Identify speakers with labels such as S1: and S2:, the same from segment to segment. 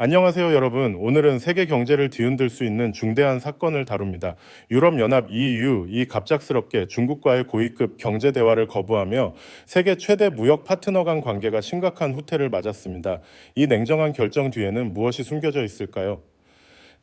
S1: 안녕하세요, 여러분. 오늘은 세계 경제를 뒤흔들 수 있는 중대한 사건을 다룹니다. 유럽연합 EU 이 갑작스럽게 중국과의 고위급 경제 대화를 거부하며 세계 최대 무역 파트너 간 관계가 심각한 후퇴를 맞았습니다. 이 냉정한 결정 뒤에는 무엇이 숨겨져 있을까요?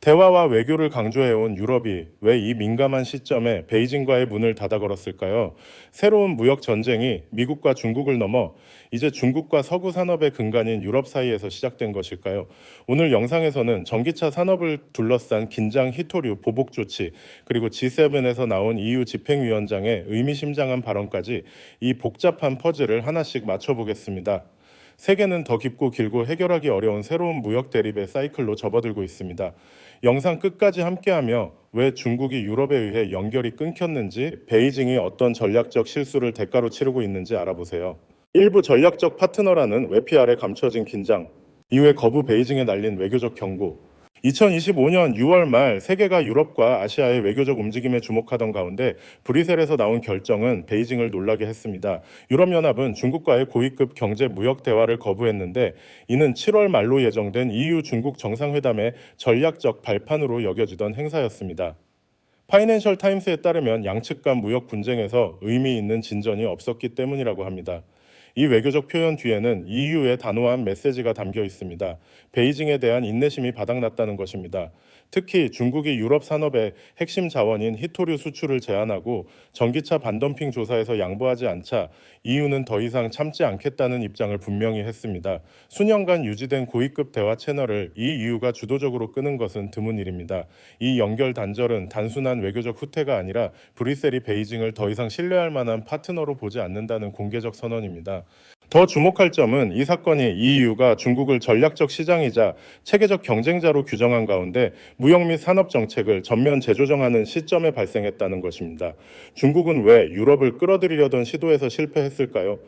S1: 대화와 외교를 강조해온 유럽이 왜 이 민감한 시점에 베이징과의 문을 닫아 걸었을까요? 새로운 무역 전쟁이 미국과 중국을 넘어 이제 중국과 서구 산업의 근간인 유럽 사이에서 시작된 것일까요? 오늘 영상에서는 전기차 산업을 둘러싼 긴장 히토류 보복 조치 그리고 G7에서 나온 EU 집행위원장의 의미심장한 발언까지 이 복잡한 퍼즐을 하나씩 맞춰보겠습니다. 세계는 더 깊고 길고 해결하기 어려운 새로운 무역 대립의 사이클로 접어들고 있습니다. 영상 끝까지 함께하며 왜 중국이 유럽에 의해 연결이 끊겼는지, 베이징이 어떤 전략적 실수를 대가로 치르고 있는지 알아보세요. 일부 전략적 파트너라는 외피 아래 감춰진 긴장, 이후에 거부 베이징에 날린 외교적 경고, 2025년 6월 말 세계가 유럽과 아시아의 외교적 움직임에 주목하던 가운데 브뤼셀에서 나온 결정은 베이징을 놀라게 했습니다. 유럽연합은 중국과의 고위급 경제 무역 대화를 거부했는데 이는 7월 말로 예정된 EU 중국 정상회담의 전략적 발판으로 여겨지던 행사였습니다. 파이낸셜 타임스에 따르면 양측 간 무역 분쟁에서 의미 있는 진전이 없었기 때문이라고 합니다. 이 외교적 표현 뒤에는 EU의 단호한 메시지가 담겨 있습니다. 베이징에 대한 인내심이 바닥났다는 것입니다. 특히 중국이 유럽 산업의 핵심 자원인 히토류 수출을 제한하고 전기차 반덤핑 조사에서 양보하지 않자 EU는 더 이상 참지 않겠다는 입장을 분명히 했습니다. 수년간 유지된 고위급 대화 채널을 이 EU가 주도적으로 끄는 것은 드문 일입니다. 이 연결 단절은 단순한 외교적 후퇴가 아니라 브뤼셀이 베이징을 더 이상 신뢰할 만한 파트너로 보지 않는다는 공개적 선언입니다. 더 주목할 점은 이 사건이 EU가 중국을 전략적 시장이자 체계적 경쟁자로 규정한 가운데 무역 및 산업 정책을 전면 재조정하는 시점에 발생했다는 것입니다. 중국은 왜 유럽을 끌어들이려던 시도에서 실패했을까요?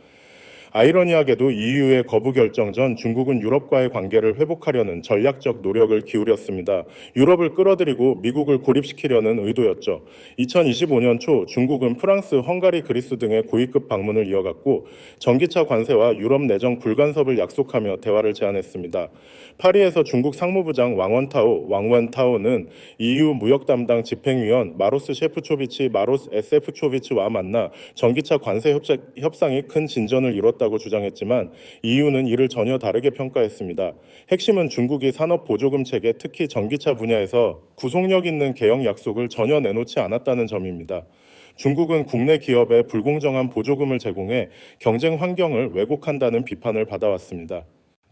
S1: 아이러니하게도 EU의 거부 결정 전 중국은 유럽과의 관계를 회복하려는 전략적 노력을 기울였습니다. 유럽을 끌어들이고 미국을 고립시키려는 의도였죠. 2025년 초 중국은 프랑스, 헝가리, 그리스 등의 고위급 방문을 이어갔고 전기차 관세와 유럽 내정 불간섭을 약속하며 대화를 제안했습니다. 파리에서 중국 상무부장 왕원타오, 왕원타오는 EU 무역 담당 집행위원 마로스 셰프초비치, 마로스 에세프초비치와 만나 전기차 관세 협상, 협상이 큰 진전을 이뤘다 고 주장했지만 EU는 이를 전혀 다르게 평가했습니다. 핵심은 중국이 산업 보조금 체계, 특히 전기차 분야에서 구속력 있는 개혁 약속을 전혀 내놓지 않았다는 점입니다. 중국은 국내 기업에 불공정한 보조금을 제공해 경쟁 환경을 왜곡한다는 비판을 받아왔습니다.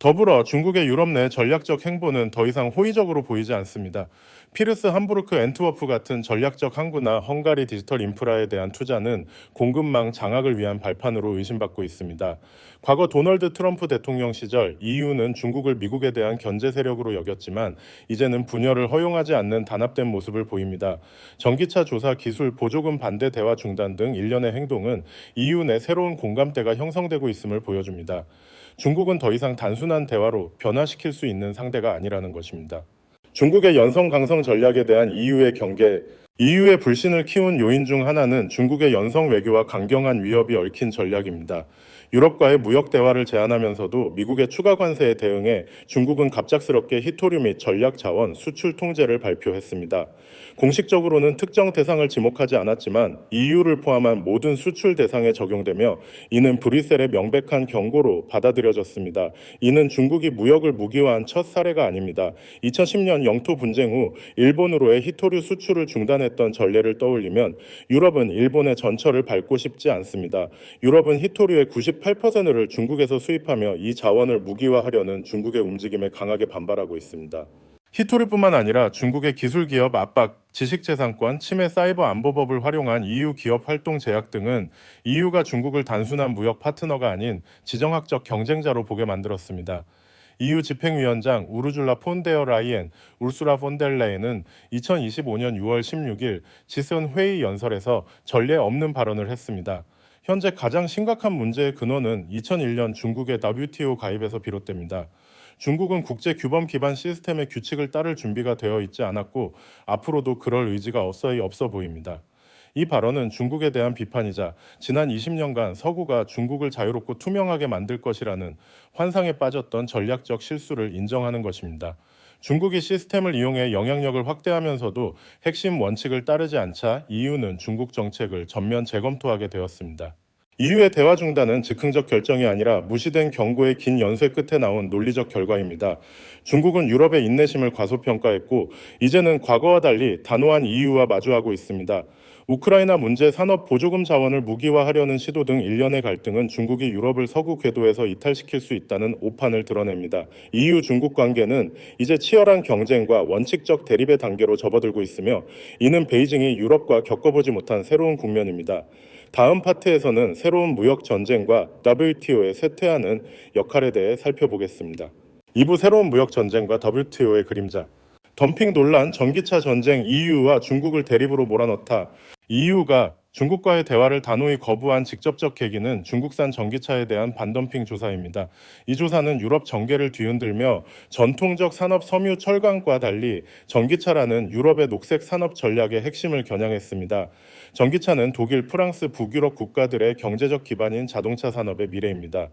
S1: 더불어 중국의 유럽 내 전략적 행보는 더 이상 호의적으로 보이지 않습니다. 피르스 함부르크 엔트워프 같은 전략적 항구나 헝가리 디지털 인프라에 대한 투자는 공급망 장악을 위한 발판으로 의심받고 있습니다. 과거 도널드 트럼프 대통령 시절 EU는 중국을 미국에 대한 견제 세력으로 여겼지만 이제는 분열을 허용하지 않는 단합된 모습을 보입니다. 전기차 조사 기술 보조금 반대 대화 중단 등 일련의 행동은 EU 내 새로운 공감대가 형성되고 있음을 보여줍니다. 중국은 더 이상 단순한 대화로 변화시킬 수 있는 상대가 아니라는 것입니다. 중국의 연성 강성 전략에 대한 EU의 경계, EU의 불신을 키운 요인 중 하나는 중국의 연성 외교와 강경한 위협이 얽힌 전략입니다. 유럽과의 무역 대화를 제한하면서도 미국의 추가 관세에 대응해 중국은 갑작스럽게 히토류 및 전략 자원 수출 통제를 발표했습니다. 공식적으로는 특정 대상을 지목하지 않았지만 EU를 포함한 모든 수출 대상에 적용되며 이는 브뤼셀의 명백한 경고로 받아들여졌습니다. 이는 중국이 무역을 무기화한 첫 사례가 아닙니다. 2010년 영토 분쟁 후 일본으로의 히토류 수출을 중단했던 전례를 떠올리면 유럽은 일본의 전철을 밟고 싶지 않습니다. 유럽은 히토류의 98%를 중국에서 수입하며 이 자원을 무기화하려는 중국의 움직임에 강하게 반발하고 있습니다. 히토리뿐만 아니라 중국의 기술 기업 압박, 지식재산권, 침해 사이버 안보법을 활용한 EU 기업 활동 제약 등은 EU가 중국을 단순한 무역 파트너가 아닌 지정학적 경쟁자로 보게 만들었습니다. EU 집행위원장 우르줄라 폰데어 라이엔, 울수라 폰델레인은 2025년 6월 16일 지선 회의 연설에서 전례 없는 발언을 했습니다. 현재 가장 심각한 문제의 근원은 2001년 중국의 WTO 가입에서 비롯됩니다. 중국은 국제 규범 기반 시스템의 규칙을 따를 준비가 되어 있지 않았고 앞으로도 그럴 의지가 없어이 없어 보입니다. 이 발언은 중국에 대한 비판이자 지난 20년간 서구가 중국을 자유롭고 투명하게 만들 것이라는 환상에 빠졌던 전략적 실수를 인정하는 것입니다. 중국이 시스템을 이용해 영향력을 확대하면서도 핵심 원칙을 따르지 않자 EU는 중국 정책을 전면 재검토하게 되었습니다. EU의 대화 중단은 즉흥적 결정이 아니라 무시된 경고의 긴 연쇄 끝에 나온 논리적 결과입니다. 중국은 유럽의 인내심을 과소평가했고 이제는 과거와 달리 단호한 EU와 마주하고 있습니다. 우크라이나 문제 산업 보조금 자원을 무기화하려는 시도 등 일련의 갈등은 중국이 유럽을 서구 궤도에서 이탈시킬 수 있다는 오판을 드러냅니다. EU 중국 관계는 이제 치열한 경쟁과 원칙적 대립의 단계로 접어들고 있으며 이는 베이징이 유럽과 겪어보지 못한 새로운 국면입니다. 다음 파트에서는 새로운 무역 전쟁과 WTO의 쇠퇴하는 역할에 대해 살펴보겠습니다. 2부 새로운 무역 전쟁과 WTO의 그림자. 덤핑 논란, 전기차 전쟁, EU와 중국을 대립으로 몰아넣다. EU가 중국과의 대화를 단호히 거부한 직접적 계기는 중국산 전기차에 대한 반덤핑 조사입니다. 이 조사는 유럽 전개를 뒤흔들며 전통적 산업 섬유 철강과 달리 전기차라는 유럽의 녹색 산업 전략의 핵심을 겨냥했습니다. 전기차는 독일, 프랑스, 북유럽 국가들의 경제적 기반인 자동차 산업의 미래입니다.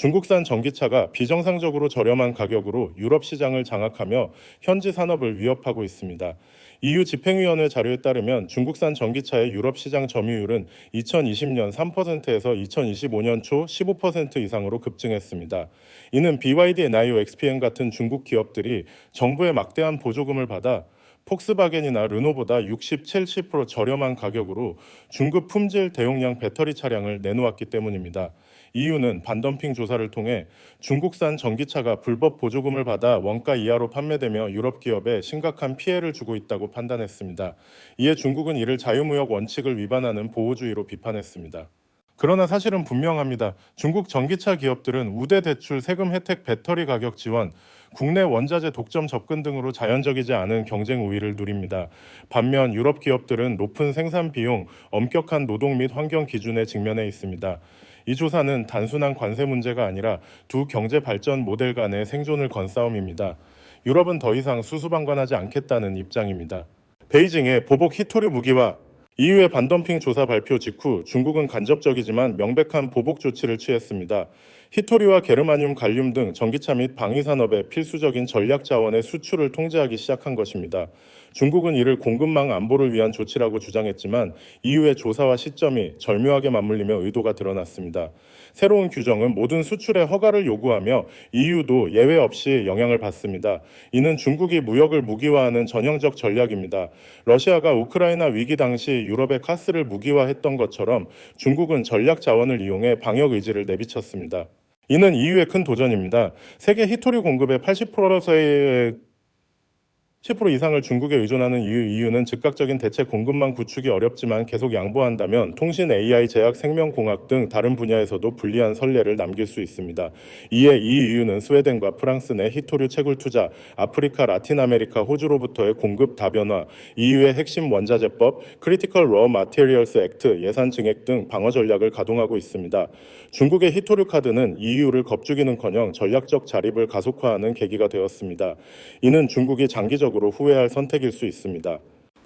S1: 중국산 전기차가 비정상적으로 저렴한 가격으로 유럽 시장을 장악하며 현지 산업을 위협하고 있습니다. EU 집행위원회 자료에 따르면 중국산 전기차의 유럽 시장 점유율은 2020년 3%에서 2025년 초 15% 이상으로 급증했습니다. 이는 BYD, NIO, XPeng 같은 중국 기업들이 정부의 막대한 보조금을 받아 폭스바겐이나 르노보다 60, 70% 저렴한 가격으로 중급 품질 대용량 배터리 차량을 내놓았기 때문입니다. EU는 반덤핑 조사를 통해 중국산 전기차가 불법 보조금을 받아 원가 이하로 판매되며 유럽 기업에 심각한 피해를 주고 있다고 판단했습니다. 이에 중국은 이를 자유무역 원칙을 위반하는 보호주의로 비판했습니다. 그러나 사실은 분명합니다. 중국 전기차 기업들은 우대 대출, 세금 혜택, 배터리 가격 지원, 국내 원자재 독점 접근 등으로 자연적이지 않은 경쟁 우위를 누립니다. 반면 유럽 기업들은 높은 생산 비용, 엄격한 노동 및 환경 기준에 직면해 있습니다. 이 조사는 단순한 관세 문제가 아니라 두 경제 발전 모델 간의 생존을 건 싸움입니다. 유럽은 더 이상 수수방관하지 않겠다는 입장입니다. 베이징의 보복 히토류 무기 화 EU의 반덤핑 조사 발표 직후 중국은 간접적이지만 명백한 보복 조치를 취했습니다. 히토리와 게르마늄, 갈륨 등 전기차 및 방위 산업의 필수적인 전략 자원의 수출을 통제하기 시작한 것입니다. 중국은 이를 공급망 안보를 위한 조치라고 주장했지만 EU의 조사와 시점이 절묘하게 맞물리며 의도가 드러났습니다. 새로운 규정은 모든 수출에 허가를 요구하며 EU도 예외 없이 영향을 받습니다. 이는 중국이 무역을 무기화하는 전형적 전략입니다. 러시아가 우크라이나 위기 당시 유럽의 가스를 무기화했던 것처럼 중국은 전략 자원을 이용해 방역 의지를 내비쳤습니다. 이는 EU의 큰 도전입니다. 세계 히토리 공급의 80%의 10% 이상을 중국에 의존하는 이유, 이유는 즉각적인 대체 공급망 구축이 어렵지만 계속 양보한다면 통신, AI, 제약, 생명공학 등 다른 분야에서도 불리한 선례를 남길 수 있습니다. 이에 이 이유는 스웨덴과 프랑스 내 히토류 채굴 투자, 아프리카, 라틴 아메리카, 호주로부터의 공급 다변화, EU의 핵심 원자재법, 크리티컬 러 마테리얼스 액트, 예산 증액 등 방어 전략을 가동하고 있습니다. 중국의 히토류 카드는 EU를 겁주기는커녕 전략적 자립을 가속화하는 계기가 되었습니다. 이는 중국이 장기적 으로 후회할 선택일 수 있습니다.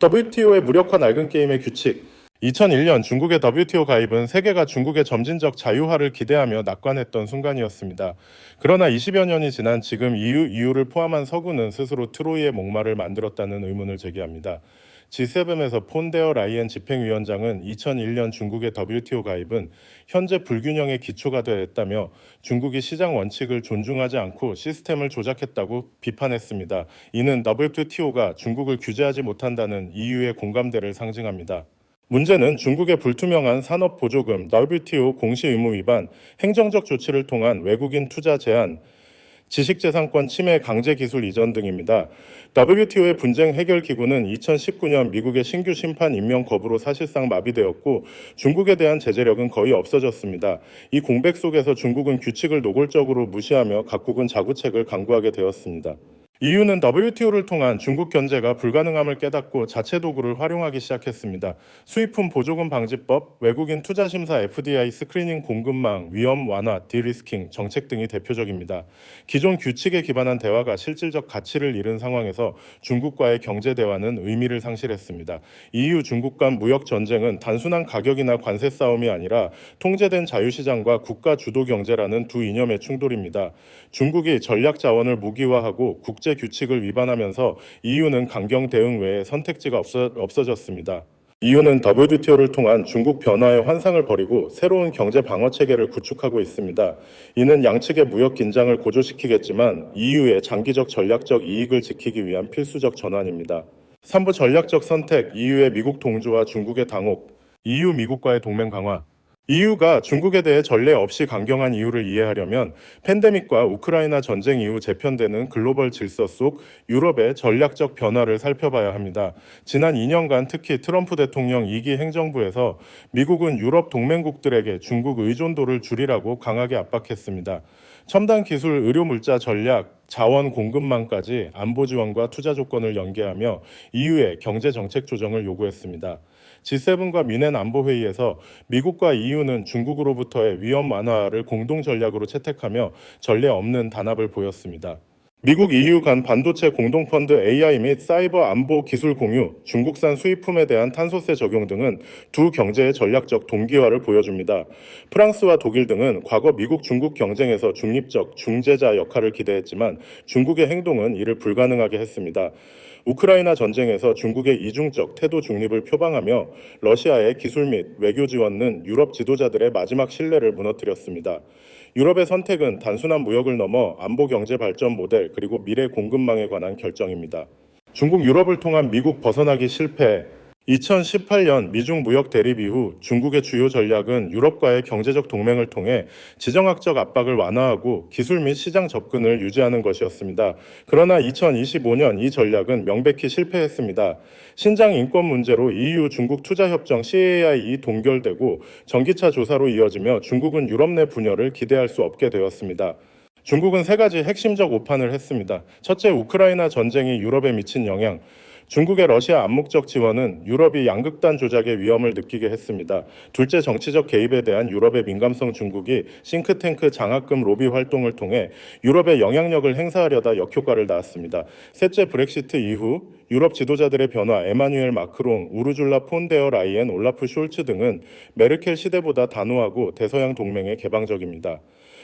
S1: WTO의 무력화 낡은 게임의 규칙 2001년 중국의 WTO 가입은 세계가 중국의 점진적 자유화를 기대하며 낙관했던 순간이었습니다. 그러나 20여 년이 지난 지금 EU, EU를 포함한 서구는 스스로 트로이의 목마를 만들었다는 의문을 제기합니다. G7에서 폰데어 라이엔 집행위원장은 2001년 중국의 WTO 가입은 현재 불균형의 기초가 되었다며 중국이 시장 원칙을 존중하지 않고 시스템을 조작했다고 비판했습니다. 이는 WTO가 중국을 규제하지 못한다는 EU의 공감대를 상징합니다. 문제는 중국의 불투명한 산업 보조금, WTO 공시 의무 위반, 행정적 조치를 통한 외국인 투자 제한, 지식재산권 침해 강제 기술 이전 등입니다. WTO의 분쟁 해결 기구는 2019년 미국의 신규 심판 임명 거부로 사실상 마비되었고 중국에 대한 제재력은 거의 없어졌습니다. 이 공백 속에서 중국은 규칙을 노골적으로 무시하며 각국은 자구책을 강구하게 되었습니다. EU는 WTO를 통한 중국 견제가 불가능함을 깨닫고 자체 도구를 활용하기 시작했습니다. 수입품 보조금 방지법, 외국인 투자 심사 FDI 스크리닝 공급망, 위험 완화, 디리스킹 정책 등이 대표적입니다. 기존 규칙에 기반한 대화가 실질적 가치를 잃은 상황에서 중국과의 경제 대화는 의미를 상실했습니다. EU 중국 간 무역 전쟁은 단순한 가격이나 관세 싸움이 아니라 통제된 자유시장과 국가 주도 경제라는 두 이념의 충돌입니다. 중국이 전략 자원을 무기화하고 국제 규칙을 위반하면서 EU는 강경 대응 외에 선택지가 없어, 없어졌습니다. EU는 WTO를 통한 중국 변화의 환상을 버리고 새로운 경제 방어 체계를 구축하고 있습니다. 이는 양측의 무역 긴장을 고조시키겠지만 EU의 장기적 전략적 이익을 지키기 위한 필수적 전환입니다. 3부 전략적 선택, EU의 미국 동조와 중국의 당혹, EU 미국과의 동맹 강화, EU가 중국에 대해 전례 없이 강경한 이유를 이해하려면 팬데믹과 우크라이나 전쟁 이후 재편되는 글로벌 질서 속 유럽의 전략적 변화를 살펴봐야 합니다. 지난 2년간 특히 트럼프 대통령 2기 행정부에서 미국은 유럽 동맹국들에게 중국 의존도를 줄이라고 강하게 압박했습니다. 첨단 기술 의료 물자 전략, 자원 공급망까지 안보 지원과 투자 조건을 연계하며 EU의 경제 정책 조정을 요구했습니다. G7과 미넨 안보 회의에서 미국과 EU는 중국으로부터의 위험 완화를 공동 전략으로 채택하며 전례 없는 단합을 보였습니다. 미국 EU 간 반도체 공동펀드 AI 및 사이버 안보 기술 공유, 중국산 수입품에 대한 탄소세 적용 등은 두 경제의 전략적 동기화를 보여줍니다. 프랑스와 독일 등은 과거 미국 중국 경쟁에서 중립적 중재자 역할을 기대했지만 중국의 행동은 이를 불가능하게 했습니다. 우크라이나 전쟁에서 중국의 이중적 태도 중립을 표방하며 러시아의 기술 및 외교 지원은 유럽 지도자들의 마지막 신뢰를 무너뜨렸습니다. 유럽의 선택은 단순한 무역을 넘어 안보 경제 발전 모델 그리고 미래 공급망에 관한 결정입니다. 중국 유럽을 통한 미국 벗어나기 실패 2018년 미중 무역 대립 이후 중국의 주요 전략은 유럽과의 경제적 동맹을 통해 지정학적 압박을 완화하고 기술 및 시장 접근을 유지하는 것이었습니다. 그러나 2025년 이 전략은 명백히 실패했습니다. 신장 인권 문제로 EU 중국 투자 협정 CAI 동결되고 전기차 조사로 이어지며 중국은 유럽 내 분열을 기대할 수 없게 되었습니다. 중국은 세 가지 핵심적 오판을 했습니다. 첫째, 우크라이나 전쟁이 유럽에 미친 영향. 중국의 러시아 암묵적 지원은 유럽이 양극단 조작의 위험을 느끼게 했습니다. 둘째, 정치적 개입에 대한 유럽의 민감성 중국이 싱크탱크 장학금 로비 활동을 통해 유럽의 영향력을 행사하려다 역효과를 낳았습니다. 셋째, 브렉시트 이후 유럽 지도자들의 변화, 에마뉴엘 마크롱, 우르줄라 폰데어 라이엔, 올라프 숄츠 등은 메르켈 시대보다 단호하고 대서양 동맹에 개방적입니다.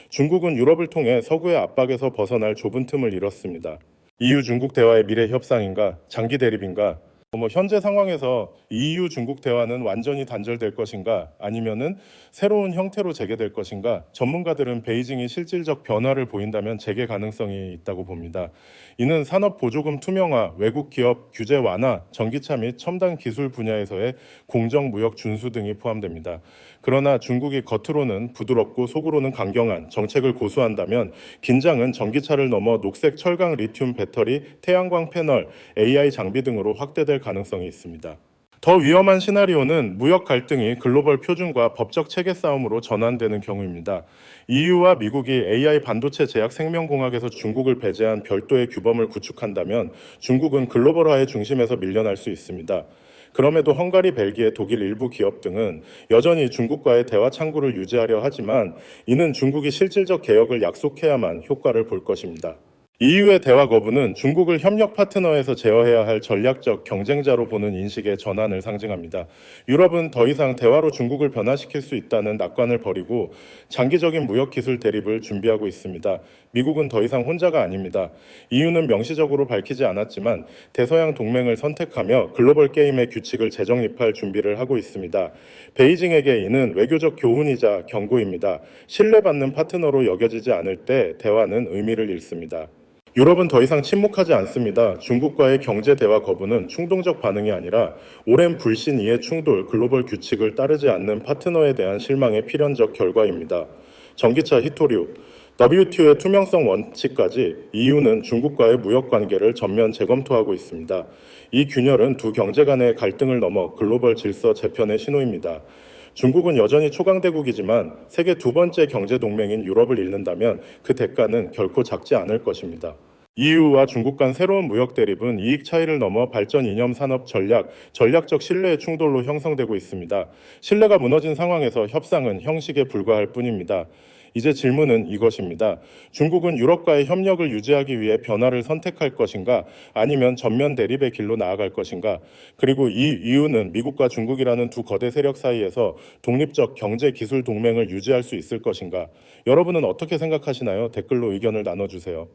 S1: 중국은 유럽을 통해 서구의 압박에서 벗어날 좁은 틈을 잃었습니다. EU 중국 대화의 미래 협상인가 장기 대립인가 뭐 현재 상황에서 EU 중국 대화는 완전히 단절될 것인가 아니면은 새로운 형태로 재개될 것인가 전문가들은 베이징이 실질적 변화를 보인다면 재개 가능성이 있다고 봅니다. 이는 산업 보조금 투명화, 외국 기업 규제 완화, 전기차 및 첨단 기술 분야에서의 공정 무역 준수 등이 포함됩니다. 그러나 중국이 겉으로는 부드럽고 속으로는 강경한 정책을 고수한다면 긴장은 전기차를 넘어 녹색 철강 리튬 배터리, 태양광 패널, AI 장비 등으로 확대될 가능성이 있습니다. 더 위험한 시나리오는 무역 갈등이 글로벌 표준과 법적 체계 싸움으로 전환되는 경우입니다. EU와 미국이 AI 반도체 제약 생명공학에서 중국을 배제한 별도의 규범을 구축한다면 중국은 글로벌화의 중심에서 밀려날 수 있습니다. 그럼에도 헝가리, 벨기에, 독일 일부 기업 등은 여전히 중국과의 대화 창구를 유지하려 하지만 이는 중국이 실질적 개혁을 약속해야만 효과를 볼 것입니다. EU의 대화 거부는 중국을 협력 파트너에서 제어해야 할 전략적 경쟁자로 보는 인식의 전환을 상징합니다. 유럽은 더 이상 대화로 중국을 변화시킬 수 있다는 낙관을 버리고 장기적인 무역 기술 대립을 준비하고 있습니다. 미국은 더 이상 혼자가 아닙니다. EU는 명시적으로 밝히지 않았지만 대서양 동맹을 선택하며 글로벌 게임의 규칙을 재정립할 준비를 하고 있습니다. 베이징에게 이는 외교적 교훈이자 경고입니다. 신뢰받는 파트너로 여겨지지 않을 때 대화는 의미를 잃습니다. 유럽은 더 이상 침묵하지 않습니다. 중국과의 경제 대화 거부는 충동적 반응이 아니라 오랜 불신 이해 충돌, 글로벌 규칙을 따르지 않는 파트너에 대한 실망의 필연적 결과입니다. 전기차 히토류, WTO의 투명성 원칙까지 EU는 중국과의 무역 관계를 전면 재검토하고 있습니다. 이 균열은 두 경제 간의 갈등을 넘어 글로벌 질서 재편의 신호입니다. 중국은 여전히 초강대국이지만 세계 두 번째 경제 동맹인 유럽을 잃는다면 그 대가는 결코 작지 않을 것입니다. EU와 중국 간 새로운 무역 대립은 이익 차이를 넘어 발전 이념 산업 전략, 전략적 신뢰의 충돌로 형성되고 있습니다. 신뢰가 무너진 상황에서 협상은 형식에 불과할 뿐입니다. 이제 질문은 이것입니다. 중국은 유럽과의 협력을 유지하기 위해 변화를 선택할 것인가 아니면 전면 대립의 길로 나아갈 것인가 그리고 이 이유는 미국과 중국이라는 두 거대 세력 사이에서 독립적 경제 기술 동맹을 유지할 수 있을 것인가 여러분은 어떻게 생각하시나요? 댓글로 의견을 나눠주세요.